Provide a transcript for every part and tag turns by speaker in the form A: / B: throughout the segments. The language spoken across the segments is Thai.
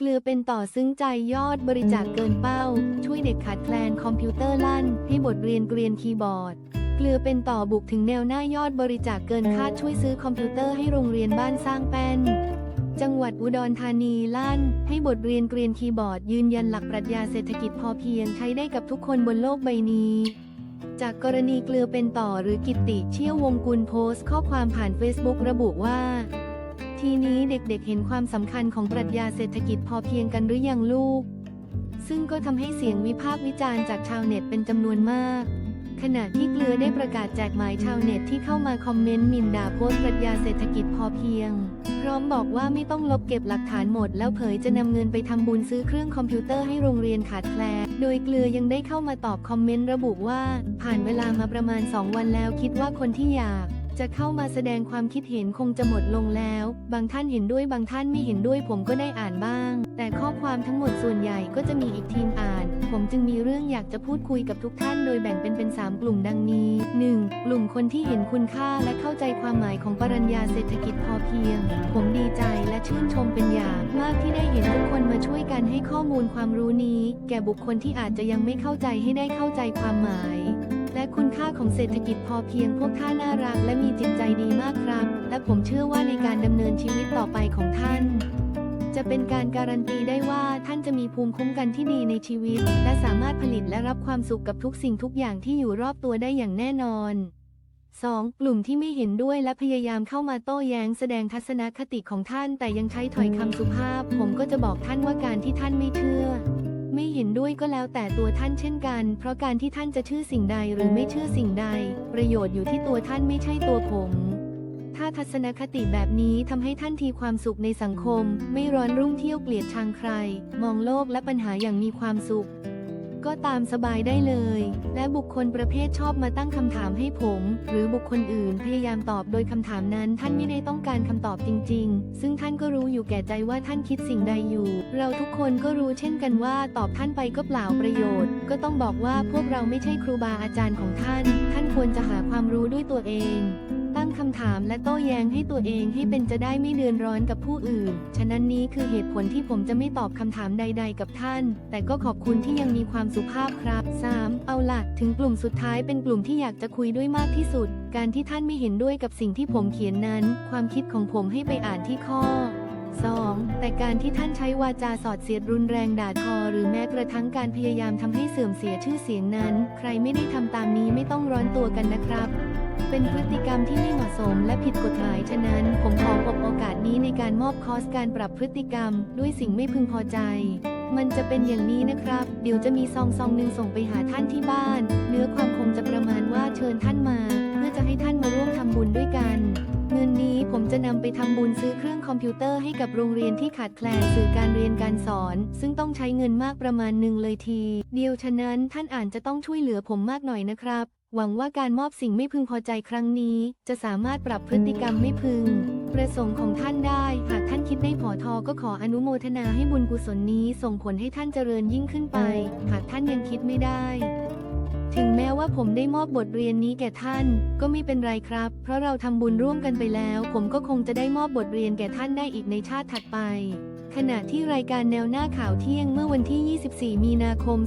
A: เกลือเป็นต่อซึ้งใจยอดบริจาคเกินเป้า ช่วยเด็กขาดแคลนคอมพิวเตอร์ลั่น ให้บทเรียนเกรียนคีย์บอร์ด เกลือเป็นต่อบุกถึงแนวหน้ายอดบริจาคเกินคาดช่วยซื้อคอมพิวเตอร์ให้โรงเรียนบ้านสร้างแป้น จังหวัดอุดรธานีลั่น ให้บทเรียนเกรียนคีย์บอร์ด ยืนยันหลักปรัชญาเศรษฐกิจพอเพียงใช้ได้กับทุกคนบนโลกใบนี้จากกรณีเกลือเป็นต่อหรือกิตติเชี่ยววงกุลโพสต์ข้อความผ่าน Facebook ระบุว่า ทีนี้เด็กๆเห็นความสำคัญของปรัชญาเศรษฐกิจพอเพียงกันหรือยังลูก ซึ่งก็ทำให้เสียงวิพากษ์วิจารณ์จากชาวเน็ตเป็นจำนวนมาก ขณะที่เกลือได้ประกาศแจกหมายชาวเน็ตที่เข้ามาคอมเมนต์มินด่าโพสต์ปรัชญาเศรษฐกิจพอเพียง พร้อมบอกว่าไม่ต้องลบเก็บหลักฐานหมด แล้วเผยจะนำเงินไปทำบุญซื้อเครื่องคอมพิวเตอร์ให้โรงเรียนขาดแคลนโดยเกลือยังได้เข้ามาตอบคอมเมนต์ระบุว่า ผ่านเวลามาประมาณ 2 วันแล้วคิดว่าคนที่อยาก จะเข้ามาแสดงความคิดเห็นคงจะหมดลงแล้ว บางท่านเห็นด้วยบางท่านไม่เห็นด้วยผมก็ได้อ่านบ้าง แต่ข้อความทั้งหมดส่วนใหญ่ก็จะมีอีกทีมอ่าน ผมจึงมีเรื่องอยากจะพูดคุยกับทุกท่านโดยแบ่งเป็นเป็น 3 กลุ่มดังนี้ 1. กลุ่มคนที่เห็นคุณค่าและเข้าใจความหมายของปรัญญาเศรษฐกิจพอเพียง ผมดีใจและชื่นชมเป็นอย่างมากที่ได้เห็นทุกคนมาช่วยกันให้ข้อมูลความรู้นี้ แก่บุคคลที่อาจจะยังไม่เข้าใจให้ได้เข้าใจความหมาย คุณค่าของเศรษฐกิจพอเพียงพวกท่านน่ารักและมีจิตใจดีมากครับ และผมเชื่อว่าในการดำเนินชีวิตต่อไปของท่าน จะเป็นการการันตีได้ว่าท่านจะมีภูมิคุ้มกันที่ดีในชีวิต และสามารถผลิตและรับความสุขกับทุกสิ่งทุกอย่างที่อยู่รอบตัวได้อย่างแน่นอน 2. กลุ่มที่ไม่เห็นด้วยและพยายามเข้ามาโต้แย้งแสดงทัศนคติของท่าน แต่ยังใช้ถ้อยคำสุภาพ ผมก็จะบอกท่านว่าการที่ท่านไม่เชื่อ ไม่เห็นด้วยก็แล้วแต่ตัวท่านเช่นกัน เพราะการที่ท่านจะเชื่อสิ่งใดหรือไม่เชื่อสิ่งใด ประโยชน์อยู่ที่ตัวท่านไม่ใช่ตัวผม ถ้าทัศนคติแบบนี้ทำให้ท่านทีความสุขในสังคม ไม่ร้อนรุ่งเที่ยวเกลียดชังใคร มองโลกและปัญหาอย่างมีความสุข ก็ตามสบายได้เลย และบุคคลประเภทชอบมาตั้งคำถามให้ผม หรือบุคคลอื่นพยายามตอบโดยคำถามนั้น ท่านไม่ได้ต้องการคำตอบจริง ๆ ซึ่งท่านก็รู้อยู่แก่ใจว่าท่านคิดสิ่งใดอยู่ เราทุกคนก็รู้เช่นกันว่าตอบท่านไปก็เปล่าประโยชน์ ก็ต้องบอกว่าพวกเราไม่ใช่ครูบาอาจารย์ของท่าน ท่านควรจะหาความรู้ด้วยตัวเอง ตั้งคำถามและโต้แย้งให้ตัวเองให้เป็นจะได้ไม่เดือนร้อนกับผู้อื่น ฉะนั้นนี้คือเหตุผลที่ผมจะไม่ตอบคำถามใด ๆ กับท่าน แต่ก็ขอบคุณที่ยังมีความสุภาพครับ 3. เอาล่ะถึงกลุ่มสุดท้ายเป็นกลุ่มที่อยากจะคุยด้วยมากที่สุด การที่ท่านไม่เห็นด้วยกับสิ่งที่ผมเขียนนั้น ความคิดของผมให้ไปอ่านที่ข้อ 2. แต่การที่ท่านใช้วาจาสอดเสียดรุนแรงด่าทอ หรือแม้กระทั่งการพยายามทำให้เสื่อมเสียชื่อเสียงนั้น ใครไม่ได้ทำตามนี้ไม่ต้องร้อนตัวกันนะครับ เป็นพฤติกรรมที่ไม่เหมาะสมและผิดกฎหมาย ฉะนั้น ผมขออบโอกาสนี้ในการมอบคอร์สการปรับพฤติกรรม ด้วยสิ่งไม่พึงพอใจ มันจะเป็นอย่างนี้นะครับ เดี๋ยวจะมีซองซองหนึ่งส่งไปหาท่านที่บ้าน เนื้อความคงจะประมาณว่าเชิญท่านมา เพื่อจะให้ท่านมาร่วมทำบุญด้วยกัน จะนำไปทำบุญซื้อเครื่องคอมพิวเตอร์ให้กับโรงเรียนที่ขาดแคลนสื่อการเรียนการสอน ซึ่งต้องใช้เงินมากประมาณหนึ่งเลยที เดียวฉะนั้นท่านอ่านจะต้องช่วยเหลือผมมากหน่อยนะครับ หวังว่าการมอบสิ่งไม่พึงพอใจครั้งนี้ จะสามารถปรับพฤติกรรมไม่พึง ประสงค์ของท่านได้ หากท่านคิดได้ผอทอก็ขออนุโมทนาให้บุญกุศลนี้ส่งผลให้ท่านเจริญยิ่งขึ้นไป หากท่านยังคิดไม่ได้ ถึงแม้ว่าผมได้มอบบทเรียนนี้แก่ท่าน ก็ไม่เป็นไรครับ เพราะเราทำบุญร่วมกันไปแล้ว ผมก็คงจะได้มอบบทเรียนแก่ท่านได้อีกในชาติถัดไป ขณะที่รายการแนวหน้าข่าวเที่ยงเมื่อวันที่ 24 มีนาคม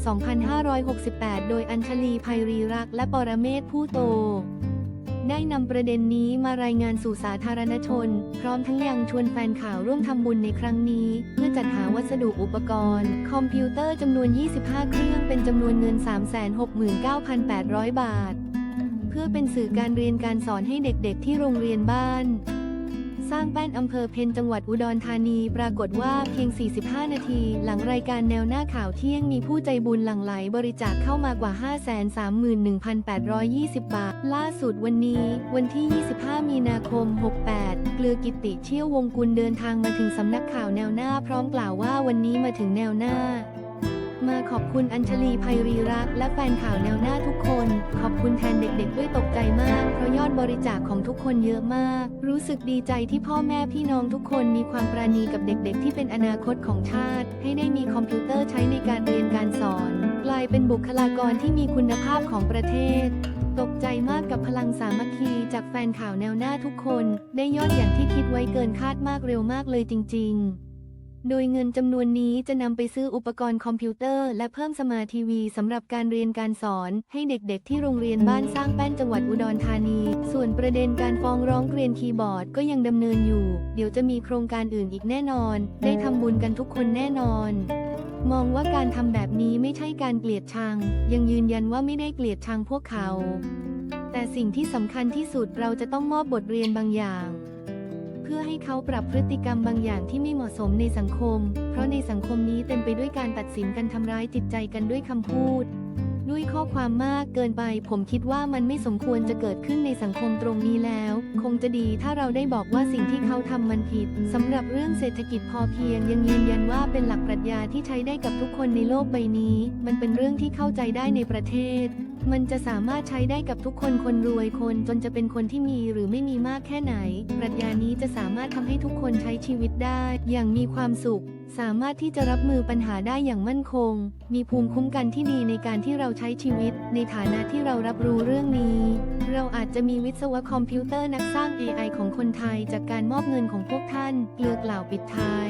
A: 2568 โดยอัญชลีภัยรีรักและปรเมศผู้โต ได้นำประเด็นนี้มารายงานสู่สาธารณชน พร้อมทั้งยังชวนแฟนข่าวร่วมทำบุญในครั้งนี้ เพื่อจัดหาวัสดุอุปกรณ์ คอมพิวเตอร์จำนวน 25 เครื่องเป็นจำนวนเงิน 369,800 บาท เพื่อเป็นสื่อการเรียนการสอนให้เด็กๆที่โรงเรียนบ้าน สร้างแป้นอำเภอเพนจังหวัดอุดรธานี ปรากฏว่าเพียง 45 นาที หลังรายการแนวหน้าข่าวเที่ยงมีผู้ใจบุญหลั่งไหลบริจาคเข้ามากว่า 531,820 บาท ล่าสุดวันนี้ วันที่ 25 มีนาคม 68 เกลือกิติเชี่ยววงกุลเดินทางมาถึงสำนักข่าวแนวหน้าพร้อมกล่าวว่าวันนี้มาถึงแนวหน้า มาขอบคุณอัญชลีภัยรีรักและแฟนข่าวแนวหน้าทุกคน ขอบคุณแทนเด็กๆ ด้วยตกใจมาก เพราะยอดบริจาคของทุกคนเยอะมาก รู้สึกดีใจที่พ่อแม่พี่น้องทุกคนมีความปราณีกับเด็กๆ ที่เป็นอนาคตของชาติ ให้ได้มีคอมพิวเตอร์ใช้ในการเรียนการสอน กลายเป็นบุคลากรที่มีคุณภาพของประเทศตกใจมากกับพลังสามัคคีจากแฟนข่าวแนวหน้าทุกคน ได้ยอดอย่างที่คิดไว้เกินคาดมากเร็วมากเลยจริง ๆ โดยเงินจำนวนนี้จะนำไปซื้ออุปกรณ์คอมพิวเตอร์และเพิ่มสมาร์ททีวีสำหรับการเรียนการสอนให้เด็กๆ ที่โรงเรียนบ้านสร้างแป้นจังหวัดอุดรธานี ส่วนประเด็นการฟ้องร้องเกรียนคีย์บอร์ดก็ยังดำเนินอยู่ เดี๋ยวจะมีโครงการอื่นอีกแน่นอน ได้ทำบุญกันทุกคนแน่นอน มองว่าการทำแบบนี้ไม่ใช่การเกลียดชัง ยังยืนยันว่าไม่ได้เกลียดชังพวกเขา แต่สิ่งที่สำคัญที่สุดเราจะต้องมอบบทเรียนบางอย่าง พื่อให้เขาปรับพฤติกรรมบางอย่างที่ไม่เหมาะสมในสังคม เพราะในสังคมนี้เต็มไปด้วยการตัดสินกันทำร้ายจิตใจกันด้วยคำพูด ด้วยข้อความมากเกินไป ผมคิดว่ามันไม่สมควรจะเกิดขึ้นในสังคมตรงนี้แล้ว คงจะดีถ้าเราได้บอกว่าสิ่งที่เขาทำมันผิดสำหรับเรื่องเศรษฐกิจพอเพียง ยังยืนยันว่าเป็นหลักปรัชญาที่ใช้ได้กับทุกคนในโลกใบนี้ มันเป็นเรื่องที่เข้าใจได้ในประเทศ มันจะสามารถใช้ได้กับทุกคนคนรวยคนจนจะเป็นคนที่มีหรือไม่มีมากแค่ไหน ปรัชญานี้จะสามารถทำให้ทุกคนใช้ชีวิตได้ อย่างมีความสุข สามารถที่จะรับมือปัญหาได้อย่างมั่นคง มีภูมิคุ้มกันที่ดีในการที่เราใช้ชีวิต ในฐานะที่เรารับรู้เรื่องนี้ เราอาจจะมีวิศวะคอมพิวเตอร์นักสร้าง AI ของคนไทย จากการมอบเงินของพวกท่านเกลือกล่าวปิดท้าย